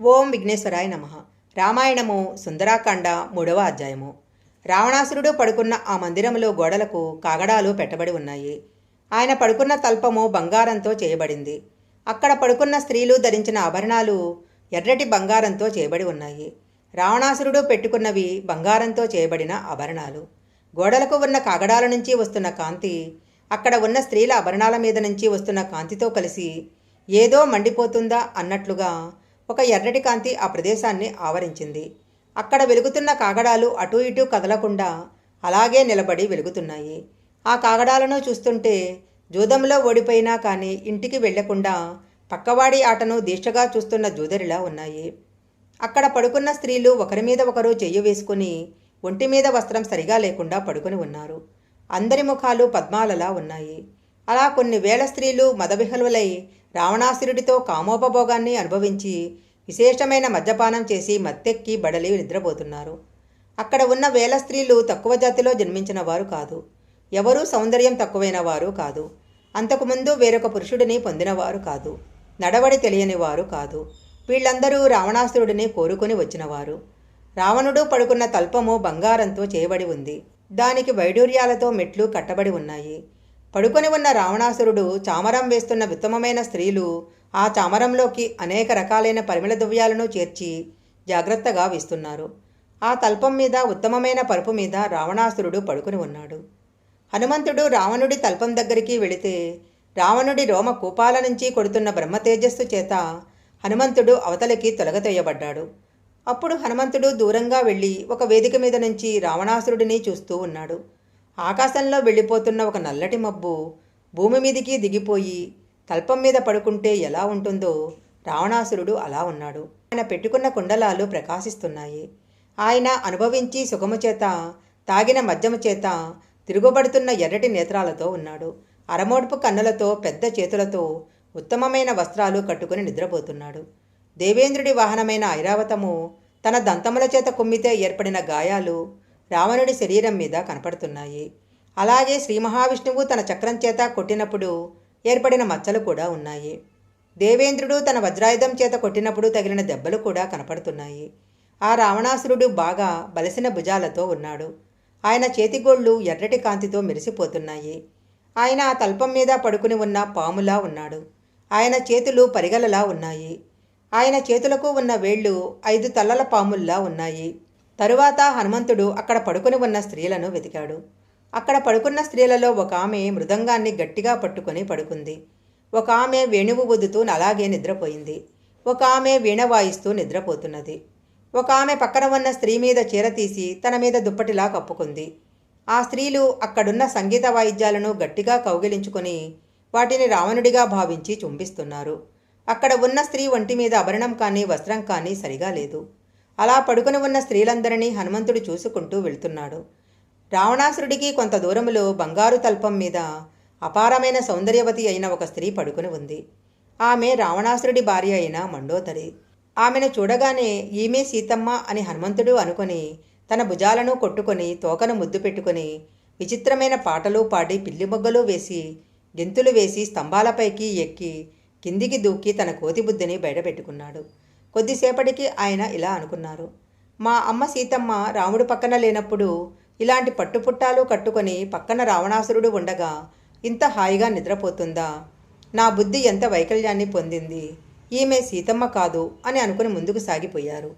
ఓం విఘ్నేశ్వరాయ నమ. రామాయణము సుందరాకాండ మూడవ అధ్యాయము. రావణాసురుడు పడుకున్న ఆ మందిరములో గోడలకు కాగడాలు పెట్టబడి ఉన్నాయి. ఆయన పడుకున్న తల్పము బంగారంతో చేయబడింది. అక్కడ పడుకున్న స్త్రీలు ధరించిన ఆభరణాలు ఎర్రటి బంగారంతో చేయబడి ఉన్నాయి. రావణాసురుడు పెట్టుకున్నవి బంగారంతో చేయబడిన ఆభరణాలు. గోడలకు ఉన్న కాగడాల నుంచి వస్తున్న కాంతి అక్కడ ఉన్న స్త్రీల ఆభరణాల మీద నుంచి వస్తున్న కాంతితో కలిసి ఏదో మండిపోతుందా అన్నట్లుగా ఒక ఎర్రటి కాంతి ఆ ప్రదేశాన్ని ఆవరించింది. అక్కడ వెలుగుతున్న కాగడాలు అటూ ఇటూ కదలకుండా అలాగే నిలబడి వెలుగుతున్నాయి. ఆ కాగడాలను చూస్తుంటే జూదంలో ఓడిపోయినా కానీ ఇంటికి వెళ్ళకుండా పక్కవాడి ఆటను దీక్షగా చూస్తున్న జూదరిలా ఉన్నాయి. అక్కడ పడుకున్న స్త్రీలు ఒకరి మీద ఒకరు చెయ్యి వేసుకుని ఒంటి మీద వస్త్రం సరిగా లేకుండా పడుకుని ఉన్నారు. అందరి ముఖాలు పద్మాలలా ఉన్నాయి. అలా కొన్ని వేల స్త్రీలు మదవిహలులై రావణాసురుడితో కామోపభోగాన్ని అనుభవించి విశేషమైన మద్యపానం చేసి మత్తెక్కి బడలి నిద్రపోతున్నారు. అక్కడ ఉన్న వేల స్త్రీలు తక్కువ జాతిలో జన్మించిన వారు కాదు. ఎవరూ సౌందర్యం తక్కువైన వారు కాదు. అంతకుముందు వేరొక పురుషుడిని పొందినవారు కాదు. నడవడి తెలియని వారు కాదు. వీళ్ళందరూ రావణాసురుడిని కోరుకుని వచ్చినవారు. రావణుడు పడుకున్న తల్పము బంగారంతో చేయబడి ఉంది. దానికి వైడూర్యాలతో మెట్లు కట్టబడి ఉన్నాయి. పడుకొని ఉన్న రావణాసురుడు చామరం వేస్తున్న ఉత్తమమైన స్త్రీలు ఆ చామరంలోకి అనేక రకాలైన పరిమళ ద్రవ్యాలను చేర్చి జాగ్రత్తగా వీస్తున్నారు. ఆ తల్పం మీద ఉత్తమమైన పరుపు మీద రావణాసురుడు పడుకుని ఉన్నాడు. హనుమంతుడు రావణుడి తల్పం దగ్గరికి వెళితే రావణుడి రోమ కూపాల నుంచి కొడుతున్న బ్రహ్మ తేజస్సు చేత హనుమంతుడు అవతలికి తొలగతేయబడ్డాడు అప్పుడు హనుమంతుడు దూరంగా వెళ్ళి ఒక వేదిక మీద నుంచి రావణాసురుడిని చూస్తూ ఉన్నాడు. ఆకాశంలో వెళ్ళిపోతున్న ఒక నల్లటి మబ్బు భూమి మీదికి దిగిపోయి తల్పం మీద పడుకుంటే ఎలా ఉంటుందో రావణాసురుడు అలా ఉన్నాడు ఆయన పెట్టుకున్న కుండలాలు ప్రకాశిస్తున్నాయి. ఆయన అనుభవించి సుఖము చేత తాగిన మద్యము చేత తిరుగుబడుతున్న ఎర్రటి నేత్రాలతో ఉన్నాడు. అరమోడ్పు కన్నులతో పెద్ద చేతులతో ఉత్తమమైన వస్త్రాలు కట్టుకుని నిద్రపోతున్నాడు. దేవేంద్రుడి వాహనమైన ఐరావతము తన దంతముల చేత కుమ్మితే ఏర్పడిన గాయాలు రావణుడి శరీరం మీద కనపడుతున్నాయి. అలాగే శ్రీ మహావిష్ణువు తన చక్రం చేత కొట్టినప్పుడు ఏర్పడిన మచ్చలు కూడా ఉన్నాయి. దేవేంద్రుడు తన వజ్రాయుధం చేత కొట్టినప్పుడు తగిలిన దెబ్బలు కూడా కనపడుతున్నాయి. ఆ రావణాసురుడు బాగా బలసిన భుజాలతో ఉన్నాడు. ఆయన చేతిగోళ్ళు ఎర్రటి కాంతితో మెరిసిపోతున్నాయి. ఆయన ఆ తల్పం మీద పడుకుని ఉన్న పాములా ఉన్నాడు. ఆయన చేతులు పరిగలలా ఉన్నాయి. ఆయన చేతులకు ఉన్న వేళ్ళు ఐదు తల్లల పాముల్లా ఉన్నాయి. తరువాత హనుమంతుడు అక్కడ పడుకుని ఉన్న స్త్రీలను వెతికాడు. అక్కడ పడుకున్న స్త్రీలలో ఒక ఆమె మృదంగాన్ని గట్టిగా పట్టుకొని పడుకుంది. ఒక ఆమె వేణువు ఊదుతూ అలాగే నిద్రపోయింది. ఒక ఆమె వీణ వాయిస్తూ నిద్రపోతున్నది. ఒక ఆమె పక్కన ఉన్న స్త్రీ మీద చీర తీసి తన మీద దుప్పటిలా కప్పుకుంది. ఆ స్త్రీలు అక్కడున్న సంగీత వాయిద్యాలను గట్టిగా కౌగిలించుకొని వాటిని రావణుడిగా భావించి చుంబిస్తున్నారు. అక్కడ ఉన్న స్త్రీ ఒంటి మీద ఆభరణం కానీ వస్త్రం కానీ సరిగా లేదు. అలా పడుకుని ఉన్న స్త్రీలందరినీ హనుమంతుడు చూసుకుంటూ వెళ్తున్నాడు. రావణాసురుడికి కొంత దూరంలో బంగారు తల్పం మీద అపారమైన సౌందర్యవతి అయిన ఒక స్త్రీ పడుకుని ఉంది. ఆమె రావణాసురుడి భార్య అయిన మండోదరి. ఆమెను చూడగానే ఈమె సీతమ్మ అని హనుమంతుడు అనుకొని తన భుజాలను కొట్టుకొని తోకను ముద్దు పెట్టుకొని విచిత్రమైన పాటలు పాడి పిల్లి మొగ్గలు వేసి గెంతులు వేసి స్తంభాలపైకి ఎక్కి కిందికి దూకి తన కోతిబుద్ధిని బయటపెట్టుకున్నాడు. కొద్దిసేపటికి ఆయన ఇలా అనుకున్నారు. మా అమ్మ సీతమ్మ రాముడు పక్కన లేనప్పుడు ఇలాంటి పట్టుపుట్టాలు కట్టుకొని పక్కన రావణాసురుడు ఉండగా ఇంత హాయిగా నిద్రపోతుందా? నా బుద్ధి ఎంత వైకల్యాన్ని పొందింది? ఈమె సీతమ్మ కాదు అని అనుకుని ముందుకు సాగిపోయారు.